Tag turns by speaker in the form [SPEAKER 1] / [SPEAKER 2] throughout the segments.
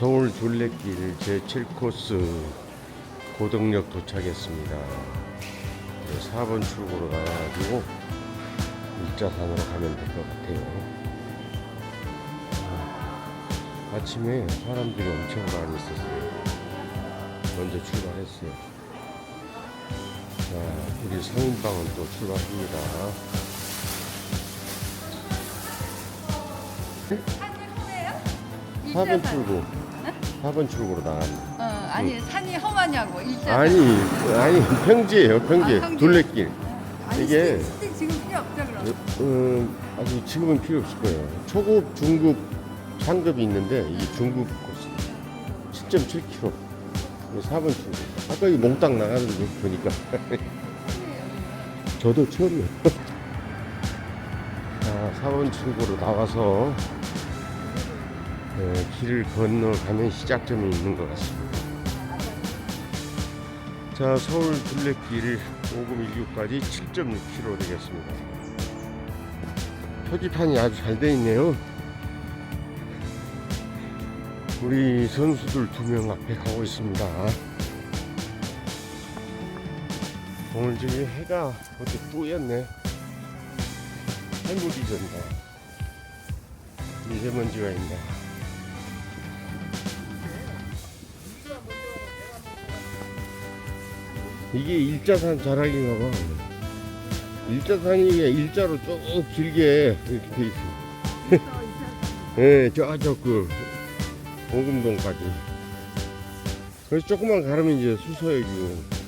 [SPEAKER 1] 서울 둘레길 제7코스 고덕역 도착했습니다. 4번 출구로 나가가지고 일자산으로 가면 될 것 같아요. 아, 아침에 사람들이 엄청 많이 있었어요. 먼저 출발했어요. 자, 우리 성인방은 또 출발합니다. 4번 출구. 4번 출구로 나갔네.
[SPEAKER 2] 어, 아니 산이 험하냐고 일자.
[SPEAKER 1] 아니, 아니, 평지예요, 평지.
[SPEAKER 2] 아, 평지.
[SPEAKER 1] 둘레길.
[SPEAKER 2] 아니,
[SPEAKER 1] 이게-
[SPEAKER 2] 스틱, 스틱 지금 필요 없죠 그럼.
[SPEAKER 1] 음, 아직 지금은 필요 없을 거예요. 초급, 중급, 상급이 있는데 이게 중급 코스 7.7km. 4번 출구. 아까 이 몽땅 나가는 거 보니까. 저도 처음이에요. 자, 4번 출구로 나와서 네, 길을 건너가면 시작점이 있는 것 같습니다. 자, 서울 둘레길 5019까지 7.6km 되겠습니다. 표지판이 아주 잘 돼 있네요. 우리 선수들 두 명 앞에 가고 있습니다. 오늘 저기 해가 어떻게 뿌였네. 해물이 전다. 미세먼지가 있네. 이게 일자산 자락인가 봐. 일자산이 일자로 쭉 길게 이렇게 돼 있어. 예, 저쪽 그 오금동까지. 그래서 조금만 가르면 이제 수서역이고.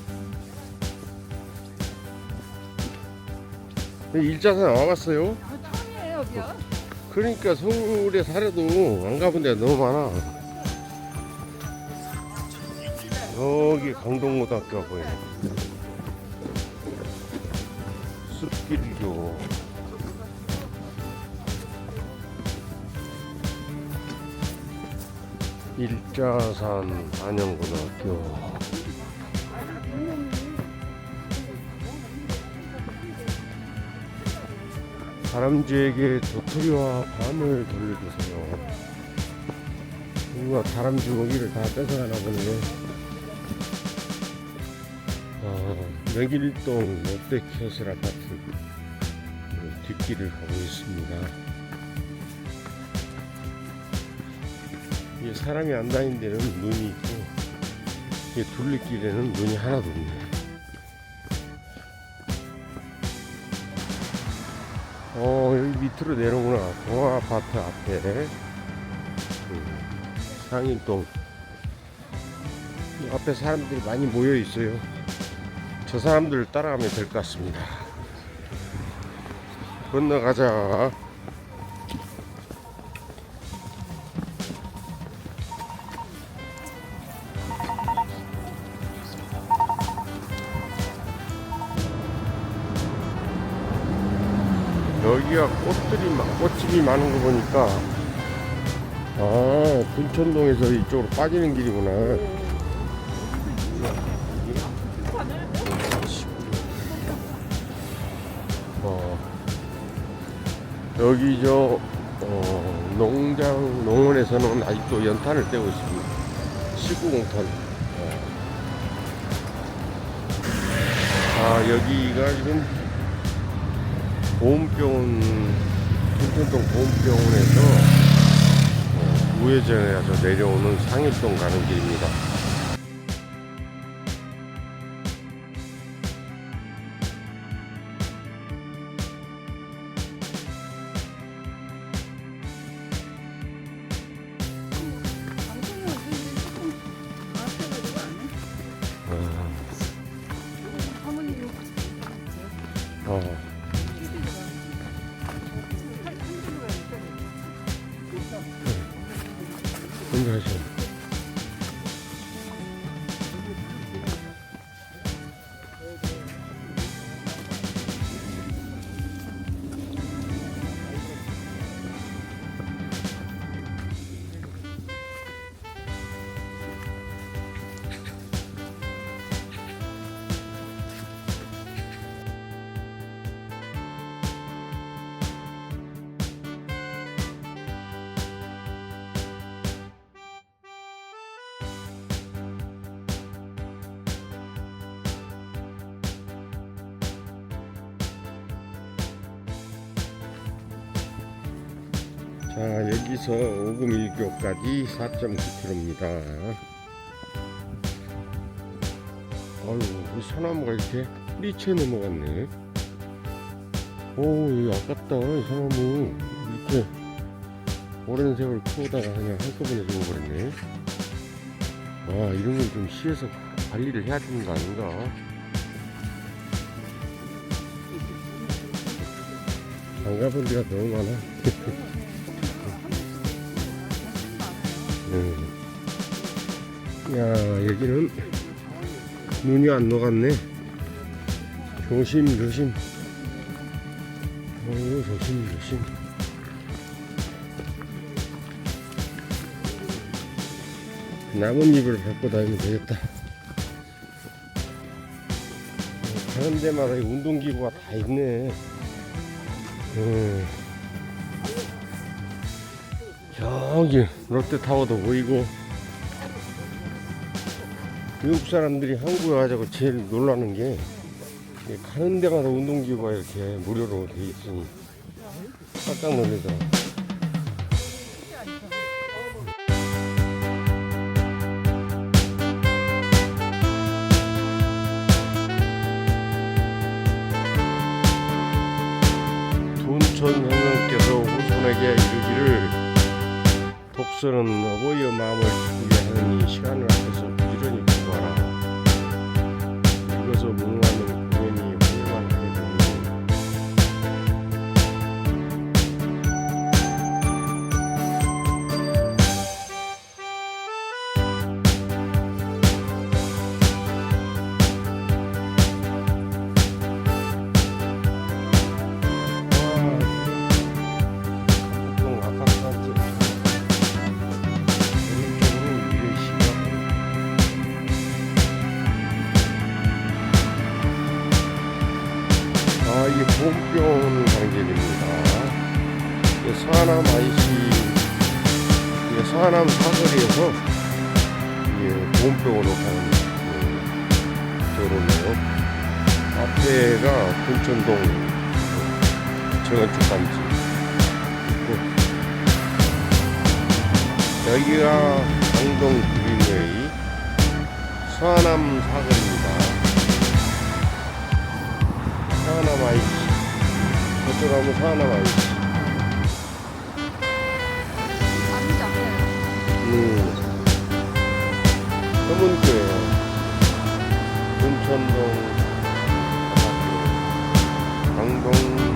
[SPEAKER 1] 일자산 와봤어요?
[SPEAKER 2] 아, 처음이에요 여기요.
[SPEAKER 1] 그러니까 서울에 살아도 안 가본 데가 너무 많아. 여기 강동고등학교가 보이네. 숲길교. 일자산 안영고등학교. 다람쥐에게 도토리와 밤을 돌려주세요. 누가 다람쥐 먹이를 다 뺏어가나 보네. 아, 명일동 롯데캐슬 아파트 그 뒷길을 가고 있습니다. 이게 사람이 안 다니는 데는 눈이 있고, 이 둘레길에는 눈이 하나도 없네. 어 여기 밑으로 내려오구나. 동아 아파트 앞에. 그 상인동. 이 앞에 사람들이 많이 모여 있어요 저 사람들을 따라가면 될 것 같습니다 건너가자 여기가 꽃들이 막 꽃집이 많은 거 보니까 아 분천동에서 이쪽으로 빠지는 길이구나. 여기 저 어, 농장 농원에서는 아직도 연탄을 떼고 있습니다. 19공탄. 아 여기가 지금 보험병원 순천동 보험병원에서 어, 우회전해서 내려오는 상일동 가는 길입니다. 혼자 하셔. 자 여기서 5금 1교까지 4.9km입니다 아유 이 소나무가 이렇게 뿌리채 넘어갔네. 오 아깝다 이 소나무. 이렇게 오랜 세월 키우다가 그냥 한꺼번에 죽어버렸네. 와 이런 건 좀 시에서 관리를 해야 되는 거 아닌가? 안 가본 데가 너무 많아 음. 야 여기는 눈이 안 녹았네. 조심 조심. 어우 조심 조심. 나뭇잎을 밟고 다니면 되겠다. 어, 가는 데마다 이 운동기구가 다 있네. 음. 저기 롯데타워도 보이고 미국 사람들이 한국에 와가지고 제일 놀라는 게 가는 데마다 운동기구가 이렇게 무료로 돼 있으니 깜짝 놀래더라 돈 독서는 어버이의 마음을 기쁘게 하는 이 시간을 앞에서 이게 보험병원으로 가는 그 도로네요. 앞에가 군천동 정원축 단지. 있고 여기가 강동 그린웨이 서하남 사거리입니다. 서하남 IC 저쪽 가면 서하남
[SPEAKER 2] 않아요.
[SPEAKER 1] 음 서문교예요 아파트 강동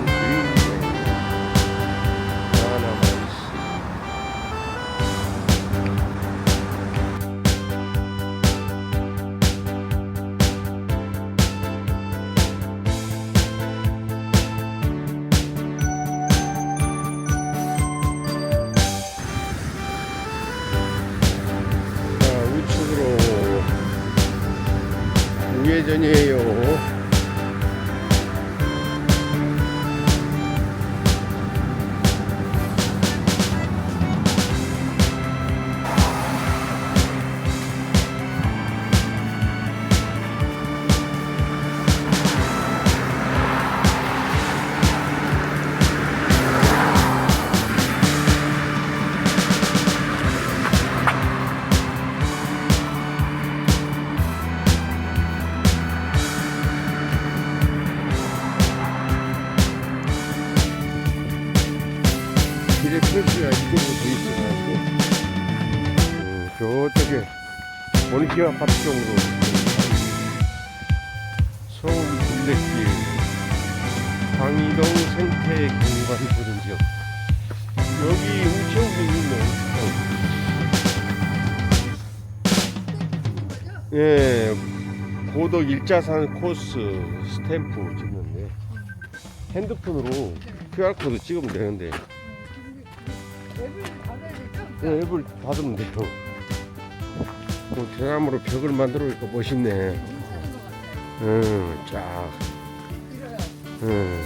[SPEAKER 1] 우회전이에요. 저쪽에 원기 아파트 쪽으로 서울 둘레길 광희동 생태 경관 보존 지역 여기 우체국이 있네 예 고덕 일자산 코스 스탬프 찍는데 핸드폰으로 QR코드 찍으면 되는데
[SPEAKER 2] 앱을 받아야 되죠?
[SPEAKER 1] 네, 앱을 받으면 돼요. 뭐 대나무로 벽을 만들어니까 멋있네. 응, 쫙. 응.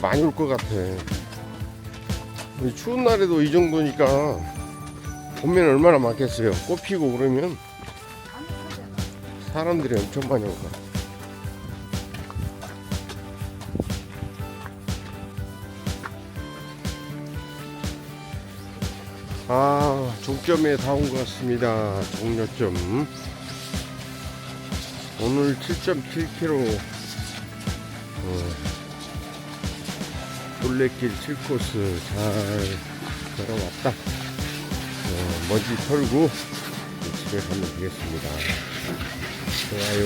[SPEAKER 1] 많이 올 것 같아. 이 추운 날에도 이 정도니까 보면 얼마나 많겠어요. 꽃 피고 그러면. 사람들이 엄청 많이 올 거야. 아, 종점에 다 온 것 같습니다. 종료점. 오늘 7.7km, 어, 둘레길 7코스 잘 걸어왔다. 어, 먼지 털고 집에 가면 되겠습니다. 좋아요.